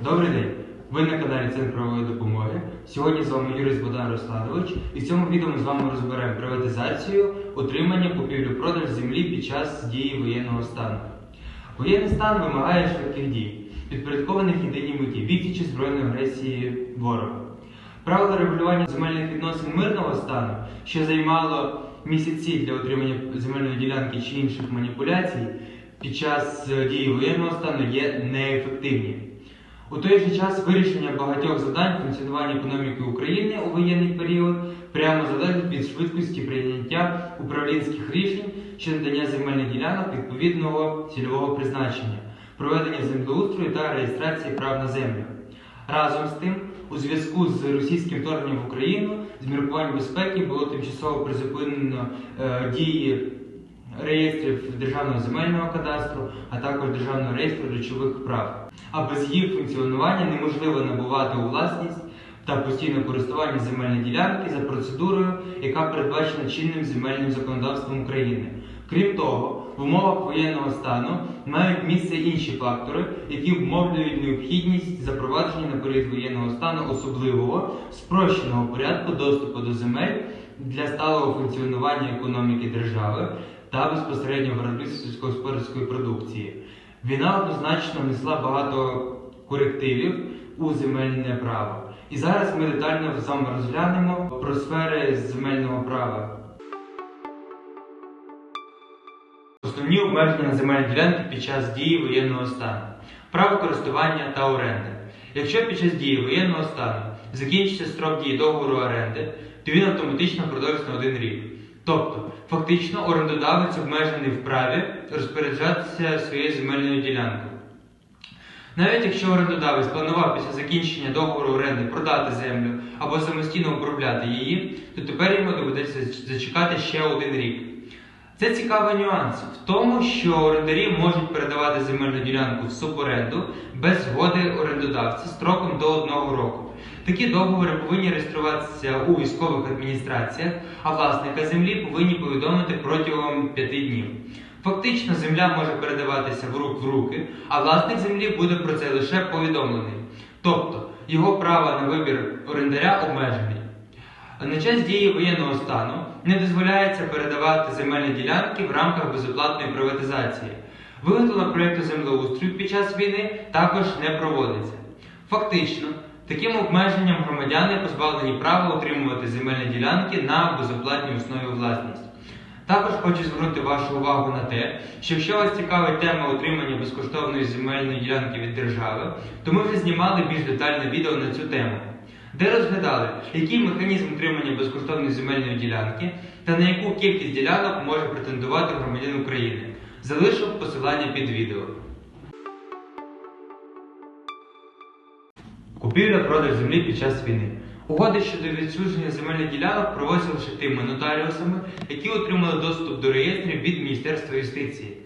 Добрий день! Ви на каналі Центр допомоги. Сьогодні з вами юрист Богдан Русланович, і в цьому відео ми з вами розберемо приватизацію, отримання, купівлю продаж землі під час дії воєнного стану. Воєнний стан вимагає швидких дій, підпорядкованих єдиній меті відсічі збройної агресії ворога. Правила регулювання земельних відносин мирного стану, що займало місяці для отримання земельної ділянки чи інших маніпуляцій, під час е, дії воєнного стану є неефективні. У той же час вирішення багатьох завдань функціонування економіки України у воєнний період прямо залежить від швидкості прийняття управлінських рішень щодо надання земельних ділянок відповідного цільового призначення, проведення землеустрою та реєстрації прав на землю. Разом з тим, у зв'язку з російським вторгненням в Україну з міркувань безпеки було тимчасово призупинено е, дії реєстрів Державного земельного кадастру, а також Державного реєстру речових прав. А без їх функціонування неможливо набувати у власність та постійне користування земельної ділянки за процедурою, яка передбачена чинним земельним законодавством України. Крім того, в умовах воєнного стану мають місце інші фактори, які вмовлюють необхідність запровадження на період воєнного стану особливого спрощеного порядку доступу до земель для сталого функціонування економіки держави та безпосередньо виробництва сільськогосподарської продукції. Війна однозначно внесла багато корективів у земельне право. І зараз ми детально з вами розглянемо про сфери земельного права. Основні обмеження на земельні ділянки під час дії воєнного стану. Право користування та оренди. Якщо під час дії воєнного стану закінчиться строк дії договору оренди, то він автоматично продовжиться на один рік. Тобто, фактично, орендодавець обмежений в праві розпоряджатися своєю земельною ділянкою. Навіть якщо орендодавець планував після закінчення договору оренди продати землю або самостійно обробляти її, то тепер йому доведеться зачекати ще один рік. Це цікавий нюанс в тому, що орендарі можуть передавати земельну ділянку в суборенду без згоди орендодавця строком до одного року. Такі договори повинні реєструватися у військових адміністраціях, а власника землі повинні повідомити протягом 5 днів. Фактично, земля може передаватися в рук в руки, а власник землі буде про це лише повідомлений. Тобто його право на вибір орендаря обмежений. На час дії воєнного стану не дозволяється передавати земельні ділянки в рамках безоплатної приватизації. Виготовлення проєкту землеустрою під час війни також не проводиться. Фактично, таким обмеженням громадяни позбавлені права отримувати земельні ділянки на безоплатній основі власність. Також хочу звернути вашу увагу на те, що якщо вас цікавить тема отримання безкоштовної земельної ділянки від держави, то ми вже знімали більш детальне відео на цю тему, де розглядали, який механізм отримання безкоштовної земельної ділянки та на яку кількість ділянок може претендувати громадян України. Залишу посилання під відео. Купівля-продаж землі під час війни. Угоди щодо відчуження земельних ділянок проводяться лише тими нотаріусами, які отримали доступ до реєстрів від Міністерства юстиції.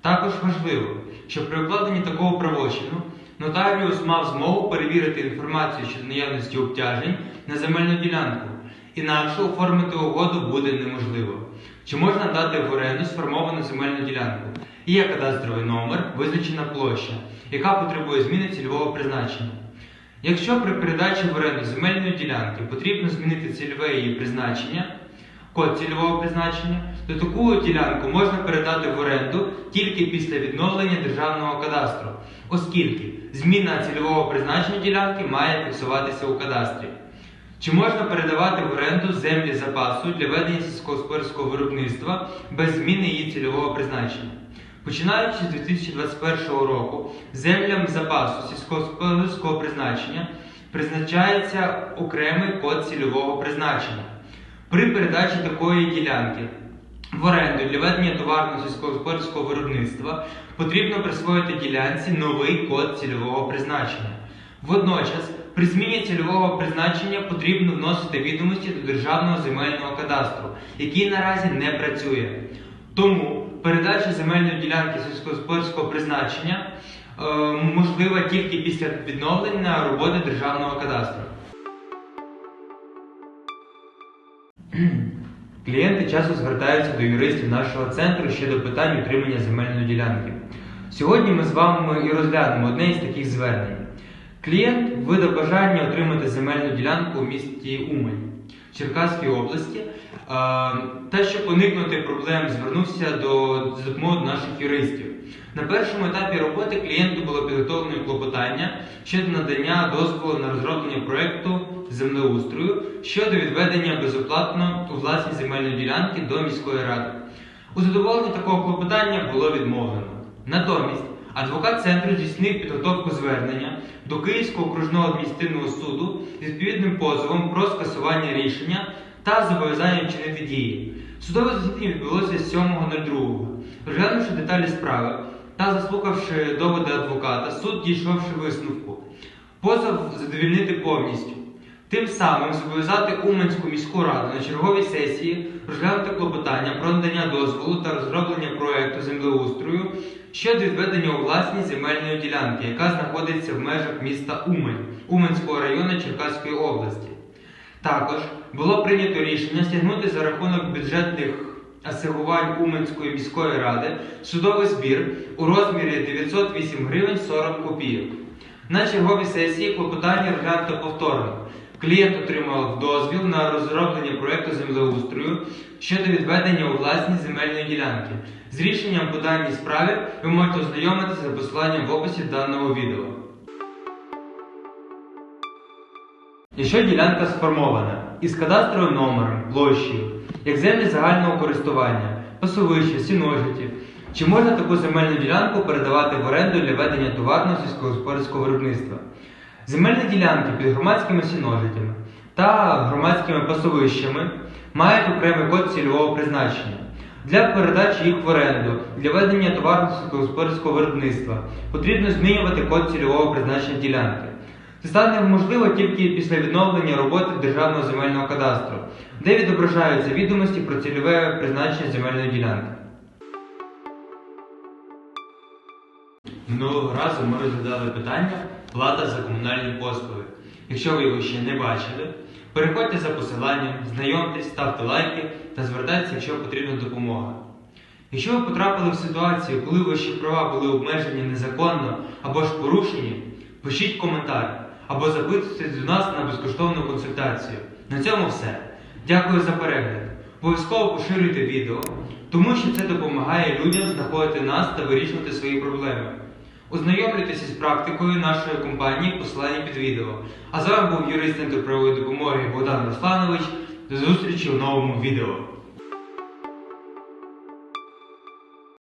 Також важливо, що при укладенні такого правочину нотаріус мав змогу перевірити інформацію щодо наявності обтяжень на земельну ділянку, інакше оформити угоду буде неможливо. Чи можна дати в оренду сформовану земельну ділянку? Є кадастровий номер, визначена площа, яка потребує зміни цільового призначення. Якщо при передачі в оренду земельної ділянки потрібно змінити цільове її призначення, код цільового призначення, то таку ділянку можна передати в оренду тільки після відновлення державного кадастру, оскільки зміна цільового призначення ділянки має фіксуватися у кадастрі. Чи можна передавати в оренду землі запасу для ведення сільськогосподарського виробництва без зміни її цільового призначення? Починаючи з 2021 року, землям запасу сільськогосподарського призначення призначається окремий код цільового призначення. При передачі такої ділянки в оренду для ведення товарного сільськогосподарського виробництва потрібно присвоїти ділянці новий код цільового призначення. Водночас, при зміні цільового призначення потрібно вносити відомості до Державного земельного кадастру, який наразі не працює. Тому передача земельної ділянки сільськогосподарського призначення е, можлива тільки після відновлення роботи Державного кадастру. Клієнти часто звертаються до юристів нашого центру щодо питань утримання земельної ділянки. Сьогодні ми з вами і розглянемо одне із таких звернень. Клієнт видав бажання отримати земельну ділянку у місті Умань Черкаській області. Та щоб уникнути проблем, звернувся до за наших юристів. На першому етапі роботи клієнту було підготовлено клопотання щодо надання дозволу на розроблення проекту землеустрою щодо відведення безоплатно у власність земельної ділянки до міської ради. У задоволенні такого клопотання було відмовлено. Натомість адвокат центру здійснив підготовку звернення до Київського окружного адміністративного суду з відповідним позовом про скасування рішення та зобов'язанням вчинити дії. Судове засідання відбулося 7.02. Розглянувши деталі справи та заслухавши доводи адвоката, суд дійшовши висновку. Позов задовільнити повністю. Тим самим зобов'язати Уманську міську раду на черговій сесії розглянути клопотання про надання дозволу та розроблення проекту землеустрою щодо відведення у власність земельної ділянки, яка знаходиться в межах міста Умань Уманського району Черкаської області. Також було прийнято рішення стягнути за рахунок бюджетних асигувань Уманської міської ради судовий збір у розмірі 908 гривень 40 копійок. На черговій сесії клопотання розглянуто повторно. Клієнт отримав дозвіл на розроблення проекту землеустрою щодо відведення у власність земельної ділянки. З рішенням по даній справі ви можете ознайомитися за посиланням в описі даного відео. Якщо ділянка сформована із кадастровим номером, площею, як землі загального користування, пасовища, сіножиті, чи можна таку земельну ділянку передавати в оренду для ведення товарного сільськогосподарського виробництва? Земельні ділянки під громадськими сіножитями та громадськими пасовищами мають окремий код цільового призначення. Для передачі їх в оренду для ведення товарного сільськогосподарського виробництва потрібно змінювати код цільового призначення ділянки. Це стане можливо тільки після відновлення роботи Державного земельного кадастру, де відображаються відомості про цільове призначення земельної ділянки. Минулого разу ми розглядали питання плата за комунальні послуги. Якщо ви його ще не бачили, переходьте за посиланням, знайомтесь, ставте лайки та звертайтеся, якщо потрібна допомога. Якщо ви потрапили в ситуацію, коли ваші права були обмежені незаконно або ж порушені, пишіть коментар або записуйтесь до нас на безкоштовну консультацію. На цьому все. Дякую за перегляд. Обов'язково поширюйте відео, тому що це допомагає людям знаходити нас та вирішувати свої проблеми. Ознайомлюйтеся з практикою нашої компанії в посиланні під відео. А з вами був юрист Центру правової допомоги Богдан Русланович. До зустрічі у новому відео.